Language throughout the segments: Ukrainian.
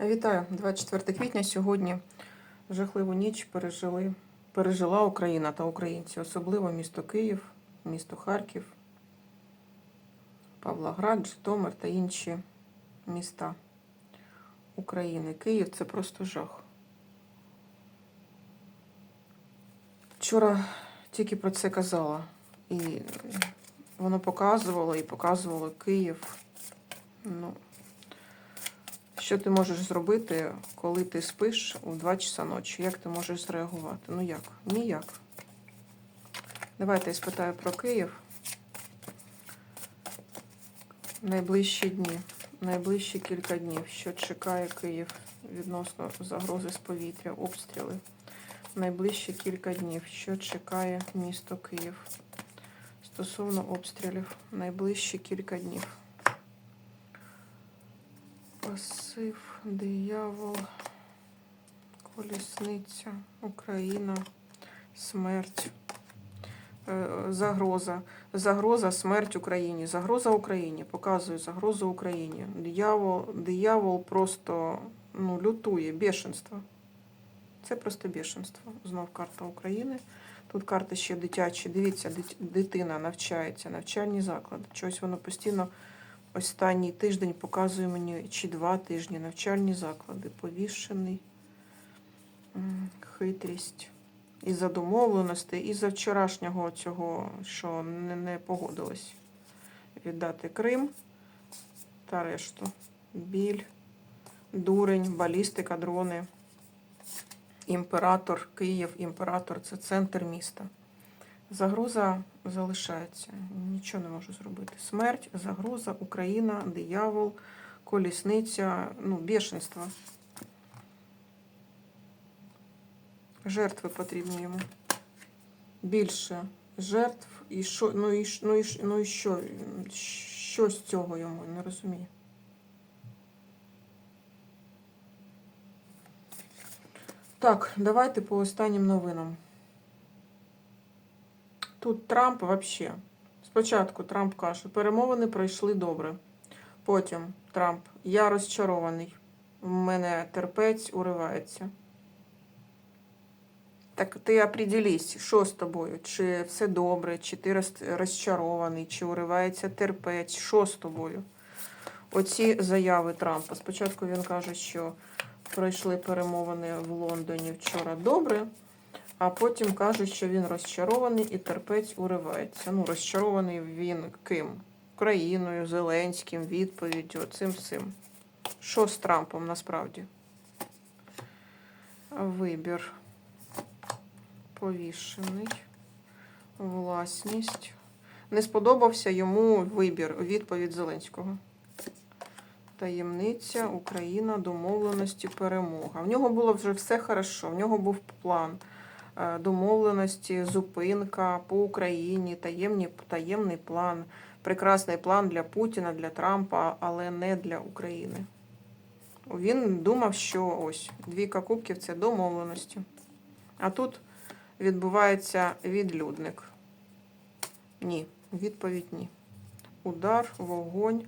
Вітаю, 24 квітня. Сьогодні жахливу ніч пережили, пережила Україна та українці, особливо місто Київ, місто Харків, Павлоград, Житомир та інші міста України. Київ це просто жах. Вчора тільки про це казала. І воно показувало і показувало Київ. Ну, що ти можеш зробити, коли ти спиш у 2 часа ночі? Як ти можеш зреагувати? Ну як? Ніяк. Давайте я спитаю про Київ. Найближчі дні, найближчі кілька днів, що чекає Київ відносно загрози з повітря, обстріли. Найближчі кілька днів, що чекає місто Київ стосовно обстрілів. Найближчі кілька днів. Пасив, диявол, колісниця, Україна, смерть, Е, загроза. Загроза, смерть Україні. Загроза Україні. Показую загрозу Україні. Диявол, диявол просто ну, лютує, бешенство. Це просто бешенство. Знов карта України. Тут карти ще дитячі. Дивіться, дитина навчається, навчальні заклади. Щось воно постійно останній тиждень показує мені, чи два тижні навчальні заклади, повішений, хитрість. Із-за домовленостей, із-за вчорашнього цього, що не, не погодились віддати Крим та решту. Біль, дурень, балістика, дрони. Імператор, Київ, імператор це центр міста. Загроза залишається. Нічого не можу зробити. Смерть, загроза, Україна, диявол, колісниця, ну, бешенство. Жертви потрібні йому. Більше жертв і що, ну і, ну і, ну і що, що з цього йому, не розумію. Так, давайте по останнім новинам. Тут Трамп взагалі. Спочатку Трамп каже, перемовини пройшли добре. Потім Трамп, я розчарований. В мене терпець уривається. Так ти определись, що з тобою? Чи все добре, чи ти розчарований, чи уривається терпець, що з тобою? Оці заяви Трампа. Спочатку він каже, що пройшли перемовини в Лондоні вчора добре, а потім каже, що він розчарований і терпець уривається. Ну, розчарований він ким? Україною, Зеленським, відповіддю, цим всім. Що з Трампом насправді? Вибір. Повішений. Власність. Не сподобався йому вибір, відповідь Зеленського. Таємниця, Україна, домовленості, перемога. В нього було вже все хорошо. В нього був план домовленості, зупинка по Україні, таємні, таємний план, прекрасний план для Путіна, для Трампа, але не для України. Він думав, що ось двійка кубків це домовленості. А тут відбувається відлюдник. Ні, відповідь ні. Удар, вогонь,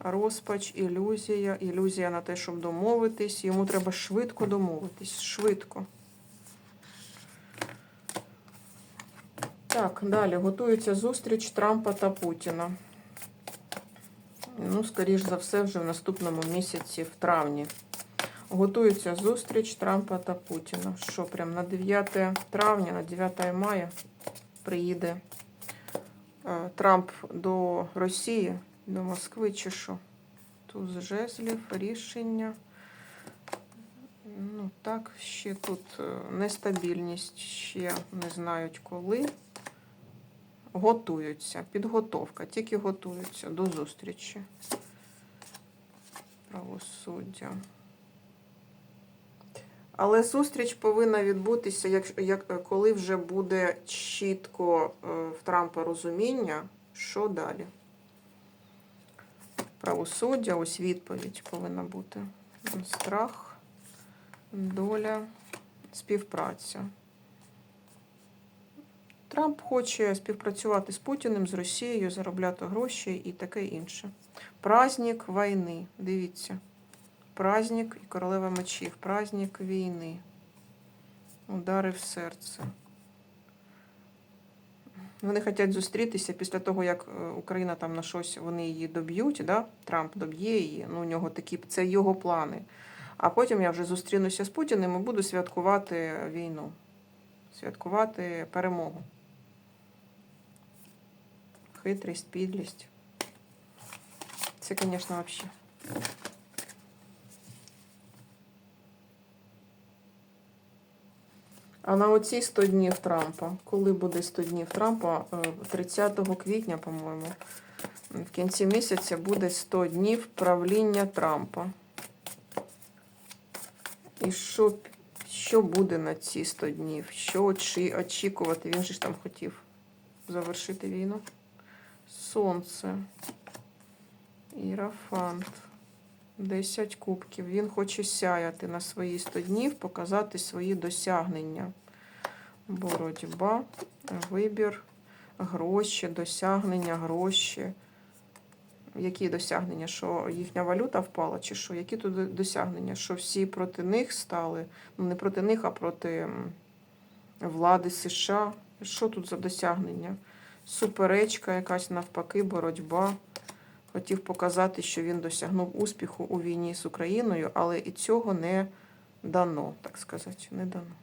розпач, ілюзія. Ілюзія на те, щоб домовитись. Йому треба швидко домовитись. Швидко. Так, далі готується зустріч Трампа та Путіна. Ну, скоріш за все, вже в наступному місяці, в травні. Готується зустріч Трампа та Путіна. Що, прям на 9 травня, на 9 мая приїде е, Трамп до Росії, до Москви чи що? Туз жезлів, рішення. Ну, так, ще тут е, нестабільність, ще не знають коли. Готуються. Підготовка, тільки готуються до зустрічі. Правосуддя. Але зустріч повинна відбутися, як, як, коли вже буде чітко е, в Трампа розуміння, що далі. Правосуддя, ось відповідь повинна бути. Страх, доля, співпраця. Трамп хоче співпрацювати з Путіним, з Росією, заробляти гроші і таке інше. Праздник війни. Дивіться. праздник і королева мечів. Праздник війни. Удари в серце. Вони хочуть зустрітися після того, як е, Україна там на щось вони її доб'ють, да? Трамп доб'є її. Ну, у нього такі це його плани. А потім я вже зустрінуся з Путіним і буду святкувати війну, святкувати перемогу. Хитрість, підлість. Це, звісно, взагалі. А на оці 100 днів Трампа, коли буде 100 днів Трампа, Е, 30 квітня, по-моєму, в кінці місяця буде 100 днів правління Трампа. І що, що буде на ці 100 днів? Що очі, очікувати? Він же ж там хотів завершити війну. Сонце. Ірафант. 10 кубків. Він хоче сяяти на свої 100 днів, показати свої досягнення. Боротьба, вибір, гроші, досягнення, гроші. Які досягнення? Що їхня валюта впала, чи що? Які тут досягнення? Що всі проти них стали? Ну, не проти них, а проти влади США. Що тут за досягнення? Суперечка якась навпаки, боротьба. Хотів показати, що він досягнув успіху у війні з Україною, але і цього не дано, так сказати, не дано.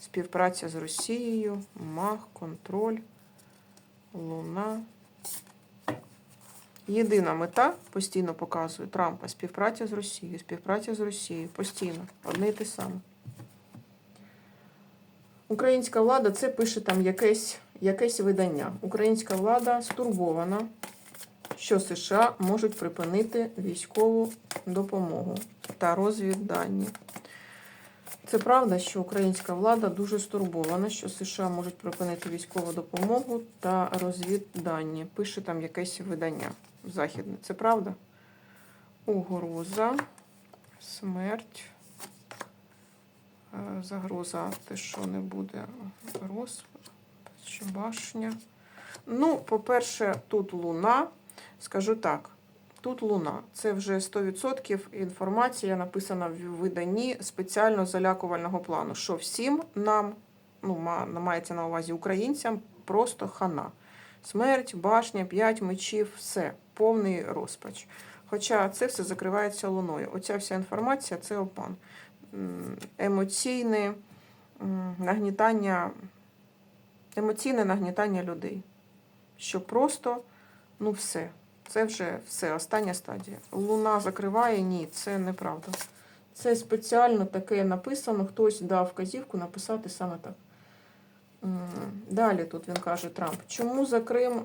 Співпраця з Росією, маг, контроль, луна. Єдина мета постійно показує Трампа співпраця з Росією, співпраця з Росією. Постійно. Одне і те саме. Українська влада це пише там якесь, якесь видання. Українська влада стурбована, що США можуть припинити військову допомогу та розвіддані. Це правда, що українська влада дуже стурбована, що США можуть припинити військову допомогу та розвіддані. Пише там якесь видання західне. Це правда? Угроза, смерть, е, загроза, те, що не буде розпад, чи башня. Ну, по-перше, тут луна. Скажу так, тут луна. Це вже 100% інформація написана в виданні спеціально залякувального плану, що всім нам, ну, мається на увазі українцям, просто хана. Смерть, башня, п'ять мечів, все, повний розпач. Хоча це все закривається луною. Оця вся інформація це обман. Емоційне нагнітання, емоційне нагнітання людей. Що просто, ну все. Це вже все, остання стадія. Луна закриває, ні, це неправда. Це спеціально таке написано, хтось дав вказівку написати саме так. Далі тут він каже Трамп. Чому за Крим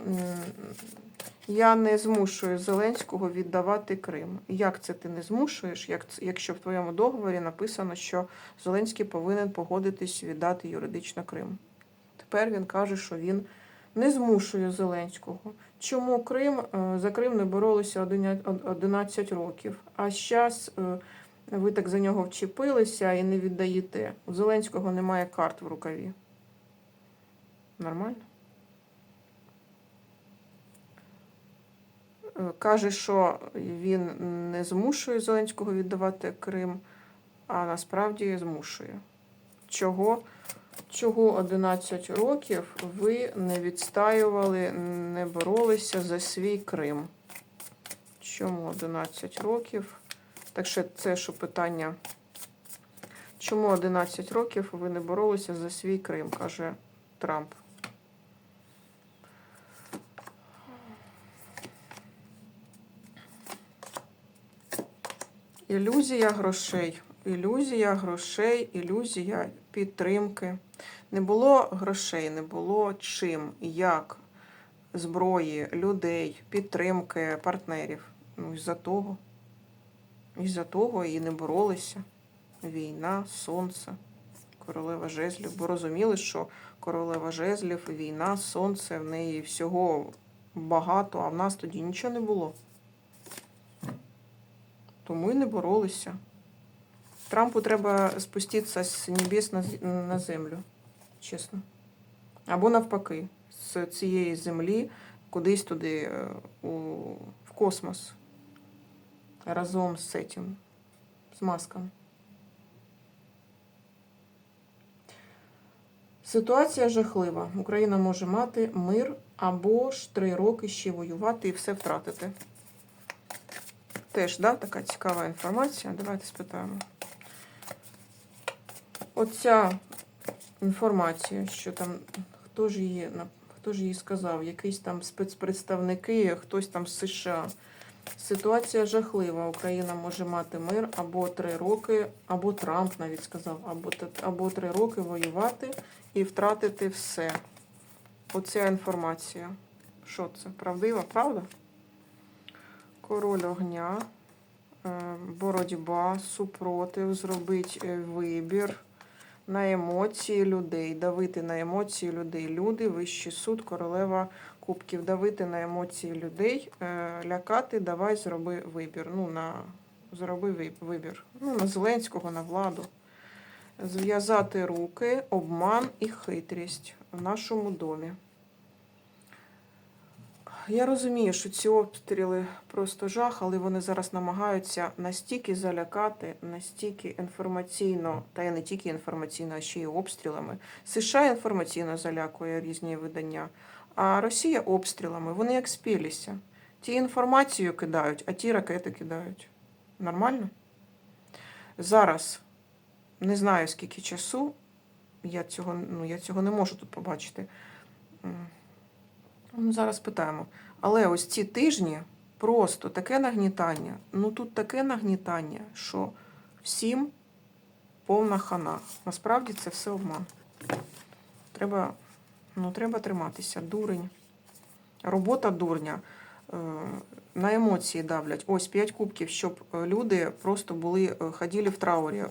я не змушую Зеленського віддавати Крим? Як це ти не змушуєш, якщо в твоєму договорі написано, що Зеленський повинен погодитись віддати юридично Крим? Тепер він каже, що він не змушує Зеленського. Чому Крим е, за Крим не боролися 11 років? А зараз ви так за нього вчепилися і не віддаєте. У Зеленського немає карт в рукаві. Нормально? Е, Каже, що він не змушує Зеленського віддавати Крим, а насправді змушує. Чого? Чого 11 років ви не відстаювали, не боролися за свій Крим? Чому 11 років? Так що це що питання. Чому 11 років ви не боролися за свій Крим, каже Трамп. Ілюзія грошей. Ілюзія грошей, ілюзія підтримки. Не було грошей, не було чим, як зброї, людей, підтримки, партнерів. Ну, із-за того. Із-за того і не боролися. Війна, сонце, королева жезлів. Бо розуміли, що королева жезлів, війна, сонце, в неї всього багато, а в нас тоді нічого не було. Тому і не боролися. Трампу треба спуститися з небес на, на землю, чесно. Або навпаки, з цієї землі кудись туди, е, у, в космос. разом з цим, з маском. Ситуація жахлива. Україна може мати мир або ж три роки ще воювати і все втратити. Теж, да, така цікава інформація. Давайте спитаємо. Оця інформація, що там хто ж її хто ж її сказав, якісь там спецпредставники, хтось там з США. Ситуація жахлива. Україна може мати мир або три роки, або Трамп навіть сказав, або, або три роки воювати і втратити все. Оця інформація. Що це? Правдива, правда? Король огня, е, боротьба, супротив, зробить е, вибір на емоції людей, давити на емоції людей. Люди, вищий суд, королева кубків, давити на емоції людей, е, лякати, давай зроби вибір. Ну, на зроби вибір. Ну, на Зеленського, на владу. Зв'язати руки, обман і хитрість в нашому домі. Я розумію, що ці обстріли просто жах, але вони зараз намагаються настільки залякати, настільки інформаційно, та й не тільки інформаційно, а ще й обстрілами. США інформаційно залякує різні видання, а Росія обстрілами. Вони як спілися. Ті інформацію кидають, а ті ракети кидають. Нормально? Зараз не знаю скільки часу. Я цього, ну, я цього не можу тут побачити. Ну, зараз питаємо. Але ось ці тижні просто таке нагнітання. Ну тут таке нагнітання, що всім повна хана. Насправді це все обман. Треба, ну, треба триматися. Дурень. Робота дурня. Е, На емоції давлять. Ось п'ять кубків, щоб е, люди просто були е, ходили в траурі,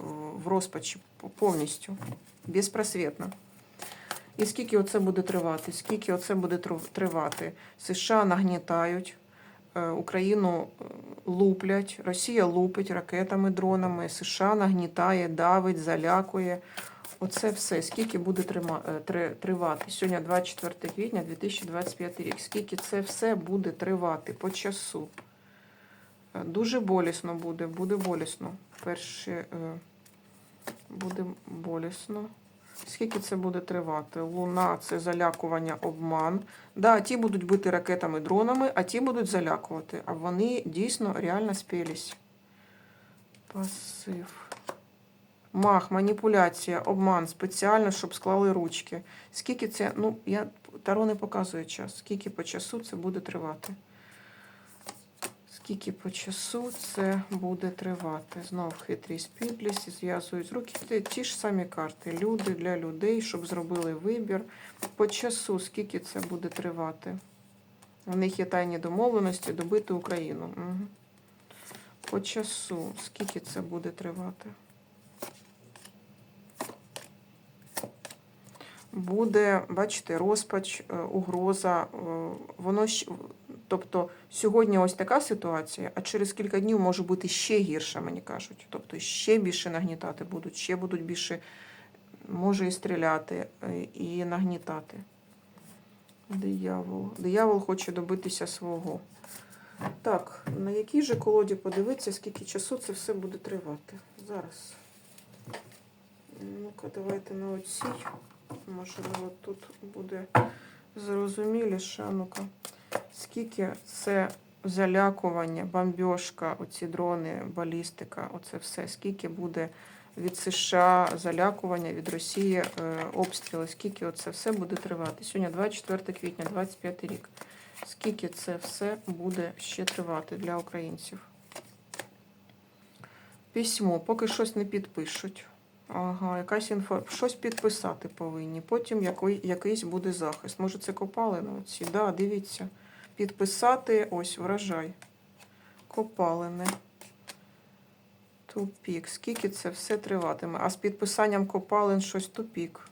в розпачі повністю. Безпросвітно. І скільки оце буде тривати? Скільки оце буде тривати? США нагнітають, е, Україну е, луплять, Росія лупить ракетами, дронами, США нагнітає, давить, залякує. Оце все. Скільки буде е, три- тривати? Сьогодні 24 квітня 2025 рік. Скільки це все буде тривати по часу? Дуже болісно буде, буде болісно. Перше буде болісно. Скільки це буде тривати? Луна це залякування, обман. Да, ті будуть бити ракетами, дронами, а ті будуть залякувати. А вони дійсно реально спілись. Пасив. Мах, маніпуляція, обман спеціально, щоб склали ручки. Скільки це, ну, я Таро не показує час. Скільки по часу це буде тривати? Скільки по часу це буде тривати? Знов хитрість підлість, зв'язують руки. Ті, ж самі карти. Люди для людей, щоб зробили вибір. По часу, скільки це буде тривати? У них є тайні домовленості добити Україну. Угу. По часу, скільки це буде тривати? Буде, бачите, розпач, е, угроза. е, Воно Тобто сьогодні ось така ситуація, а через кілька днів може бути ще гірше, мені кажуть. Тобто ще більше нагнітати будуть, ще будуть більше, може і стріляти, е, і нагнітати. Диявол. Диявол хоче добитися свого. Так, на якій же колоді подивитися, скільки часу це все буде тривати. Зараз. Ну-ка, давайте на оцій. Можливо, тут буде зрозуміліше. Ну-ка. Скільки це залякування, бомбьошка, оці дрони, балістика, оце все, скільки буде від США залякування, від Росії е, обстріли, скільки оце все буде тривати. Сьогодні 24 квітня, 25 рік. Скільки це все буде ще тривати для українців? Письмо, поки щось не підпишуть. Ага, якась інфо, щось підписати повинні. Потім який, якийсь буде захист. Може, це копалини оці? Да, дивіться. Підписати, ось, врожай. Копалини. Тупік. Скільки це все триватиме? А з підписанням копалин щось тупік.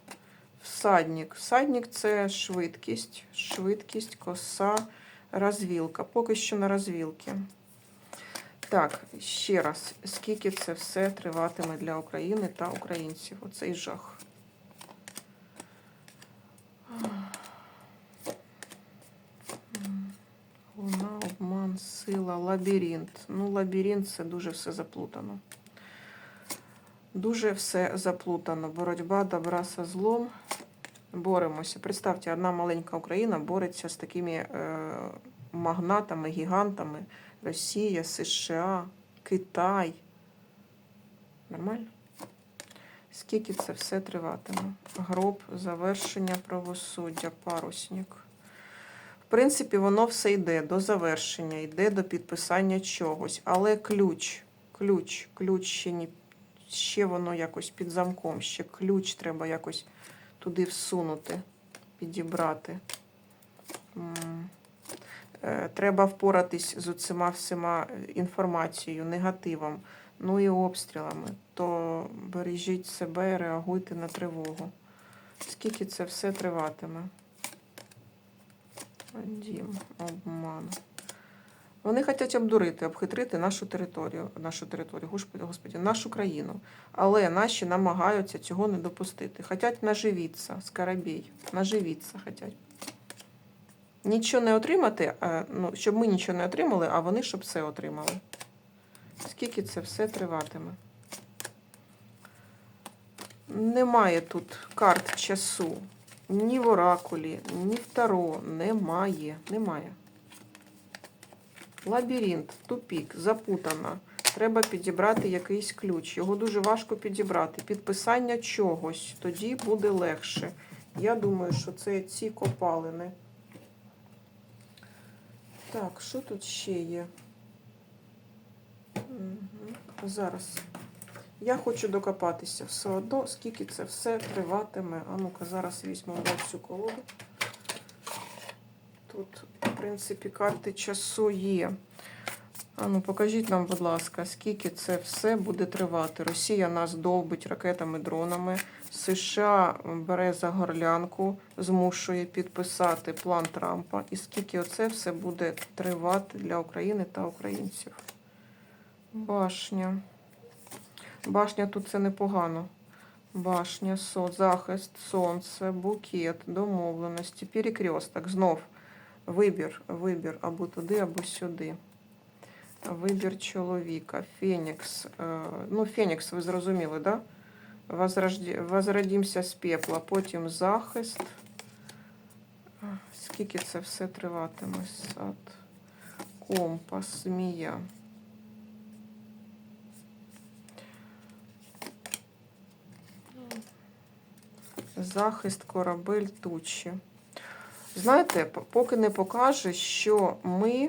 Всадник. Всадник це швидкість, швидкість, коса, розвілка. Поки що на розвілки. Так, ще раз, скільки це все триватиме для України та українців? Оцей жах. Луна, обман, сила, лабіринт. Ну, лабіринт це дуже все заплутано. Дуже все заплутано. Боротьба добра со злом. Боремося. Представте, одна маленька Україна бореться з такими е, магнатами, гігантами. Росія, США, Китай. Нормально? Скільки це все триватиме? Гроб, завершення правосуддя, парусник. В принципі, воно все йде до завершення, йде до підписання чогось. Але ключ, ключ, ключ ще, ні, ще воно якось під замком, ще ключ треба якось туди всунути, підібрати. Е, Треба впоратись з оцима всіма інформацією, негативом, ну і обстрілами. То бережіть себе, реагуйте на тривогу. Скільки це все триватиме? Дім, обман. Вони хочуть обдурити, обхитрити нашу територію, нашу територію, господи, нашу країну. Але наші намагаються цього не допустити. Хотять наживіться, скарабій. Наживіться хотять. Нічого не отримати, а, ну, щоб ми нічого не отримали, а вони щоб все отримали. Скільки це все триватиме? Немає тут карт часу. Ні в оракулі, ні в таро. Немає. Немає. Лабіринт, тупік, запутана. Треба підібрати якийсь ключ. Його дуже важко підібрати. Підписання чогось. Тоді буде легше. Я думаю, що це ці копалини. Так, що тут ще є? Угу. Зараз. Я хочу докопатися все одно, скільки це все триватиме. А ну-ка, зараз візьмемо цю колоду. Тут, в принципі, карти часу є. А ну, покажіть нам, будь ласка, скільки це все буде тривати. Росія нас довбить ракетами, дронами. США бере за горлянку, змушує підписати план Трампа. І скільки оце все буде тривати для України та українців. Башня. Башня тут це непогано. Башня, захист, сонце, букет, домовленості, перекресток. Знов вибір, вибір або туди, або сюди. Вибір чоловіка. Фенікс. Е, Ну, Фенікс, ви зрозуміли, да? Возродімся з пепла. Потім захист. Скільки це все триватиме? Сад. Компас, змія. Захист, корабель, тучі. Знаєте, поки не покаже, що ми,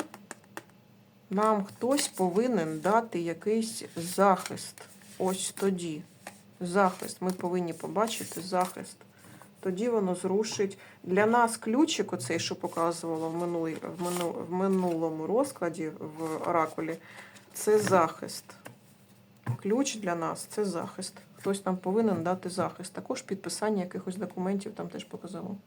нам хтось повинен дати якийсь захист. Ось тоді. Захист. Ми повинні побачити захист. Тоді воно зрушить. Для нас ключик, оцей, що показувало в, минулий, в, мину, в минулому розкладі в оракулі, це захист. Ключ для нас це захист. Хтось нам повинен дати захист. Також підписання якихось документів там теж показало.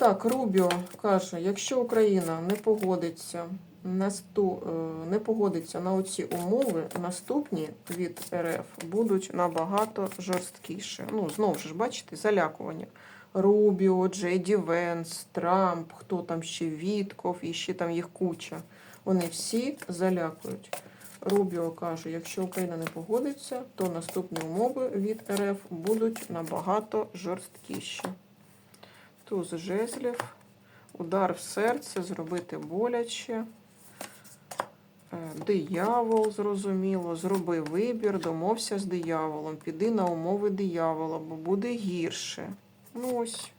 Так, Рубіо каже, якщо Україна не погодиться насту, е, не погодиться на оці умови, наступні від РФ будуть набагато жорсткіше. Ну, знову ж бачите, залякування. Рубіо, Джейді Венс, Трамп, хто там ще Вітков, і ще там їх куча. Вони всі залякують. Рубіо каже, якщо Україна не погодиться, то наступні умови від РФ будуть набагато жорсткіші. Туз жезлів, удар в серце, зробити боляче. Е, Диявол, зрозуміло, зроби вибір, домовся з дияволом, піди на умови диявола, бо буде гірше. Ну ось.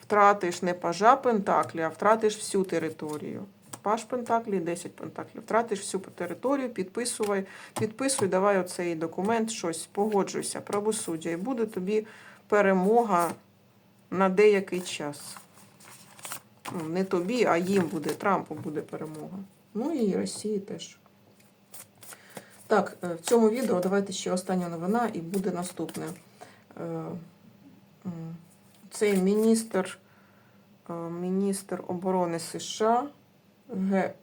Втратиш не пажа Пентаклі, а втратиш всю територію. Паш Пентаклі, 10 Пентаклів. Втратиш всю територію, підписуй, підписуй, давай оцей документ, щось, погоджуйся, правосуддя, і буде тобі перемога на деякий час. Ну, Не тобі, а їм буде, Трампу буде перемога. Ну і Росії теж. Так, е, в цьому відео давайте ще остання новина і буде наступне. Е, Цей міністр, е, міністр оборони США, Ге,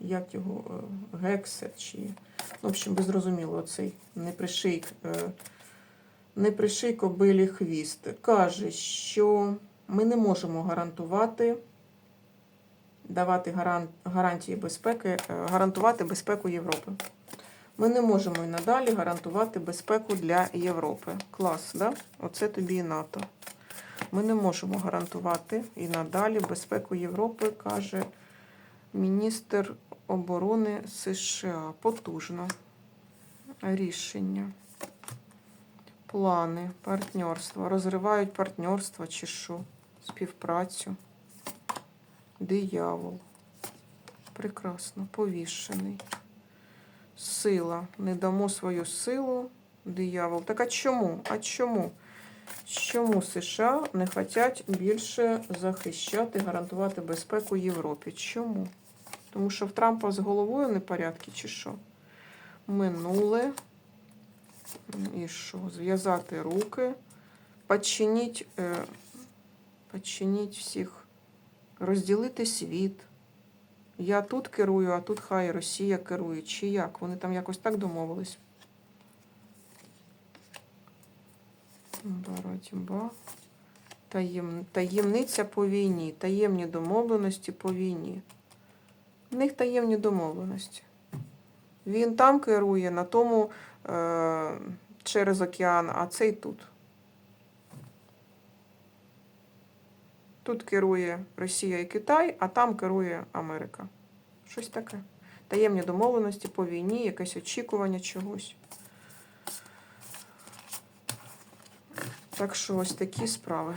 як його, Гексет, чи, ну, в общем, ви зрозуміли, оцей не приший, е, не приший кобилі хвіст, каже, що ми не можемо гарантувати давати гарантії безпеки, е, гарантувати безпеку Європи. Ми не можемо і надалі гарантувати безпеку для Європи. Клас, да? Оце тобі і НАТО. Ми не можемо гарантувати і надалі безпеку Європи, каже міністр оборони США. Потужно. Рішення. Плани, партнерство. Розривають партнерство чи що? Співпрацю. Диявол. Прекрасно. Повішений. Сила. Не дамо свою силу. Диявол. Так а чому? А чому? Чому США не хочуть більше захищати, гарантувати безпеку Європі? Чому? Тому що в Трампа з головою непорядки чи що? Минуле. І що? Зв'язати руки, подчиніть, е, подчиніть всіх, розділити світ. Я тут керую, а тут хай Росія керує. Чи як? Вони там якось так домовились. Боротьба. Таєм... Таємниця по війні. Таємні домовленості по війні. В них таємні домовленості. Він там керує, на тому. Через океан, а цей тут. Тут керує Росія і Китай, а там керує Америка. Щось таке. Таємні домовленості по війні, якесь очікування чогось. Так що ось такі справи.